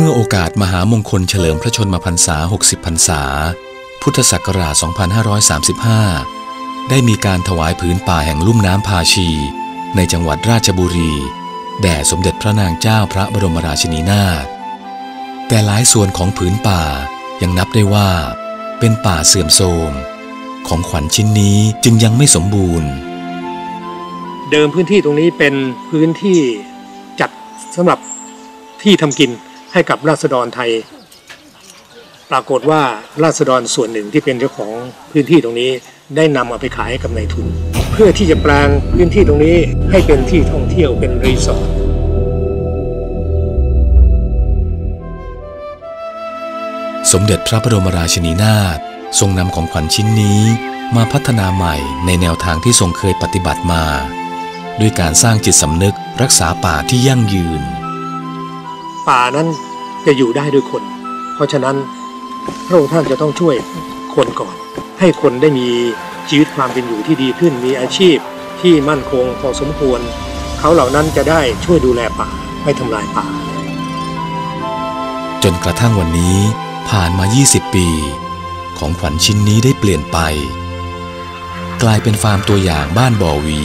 เมื่อโอกาสมหามงคลเฉลิมพระชนมพรรษา 60 พรรษา พุทธศักราช 2535 ได้มีการถวายผืนป่าแห่งลุ่มน้ำพาชี ในจังหวัดราชบุรี แด่สมเด็จพระนางเจ้าพระบรมราชินีนาถ แต่หลายส่วนของผืนป่ายังนับได้ว่า เป็นป่าเสื่อมโทรม ของขวัญชิ้นนี้จึงยังไม่สมบูรณ์ เดิมพื้นที่ตรงนี้เป็นพื้นที่จัดสำหรับที่ทำกิน ให้กับราษฎรไทย ปรากฏว่าราษฎรส่วนหนึ่งที่เป็นเจ้าของพื้นที่ตรงนี้ได้นำเอาไปขายให้กับนายทุน เพื่อที่จะแปลงพื้นที่ตรงนี้ให้เป็นที่ท่องเที่ยวเป็นรีสอร์ทสมเด็จพระบรมราชินีนาถทรงนำของขวัญชิ้นนี้มาพัฒนาใหม่ในแนวทางที่ทรงเคยปฏิบัติมา ด้วยการสร้างจิตสำนึกรักษาป่าที่ยั่งยืน ป่านั้นจะอยู่ได้ด้วยคน เพราะฉะนั้นพระองค์ท่านจะต้องช่วยคนก่อน ให้คนได้มีชีวิตความเป็นอยู่ที่ดีขึ้นมีอาชีพที่มั่นคงพอสมควร เขาเหล่านั้นจะได้ช่วยดูแลป่าไม่ทำลายป่า จนกระทั่งวันนี้ผ่านมา 20 ปี ของขวัญชิ้นนี้ได้เปลี่ยนไป กลายเป็นฟาร์มตัวอย่างบ้านบ่อหวี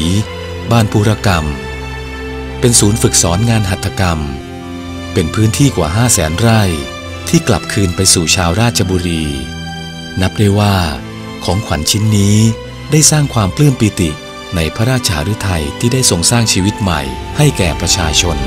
บ้านภูรกรรม เป็นศูนย์ฝึกสอนงานหัตถกรรม เป็นพื้นที่กว่า 5 0 0แสนไร่ที่กลับคืนไปสู่ชาวราชบุรี นับได้ว่าของขวัญชิ้นนี้ได้สร้างความปลื้มปิติในพระราชาฤทัยที่ได้ทรงสร้างชีวิตใหม่ให้แก่ประชาชน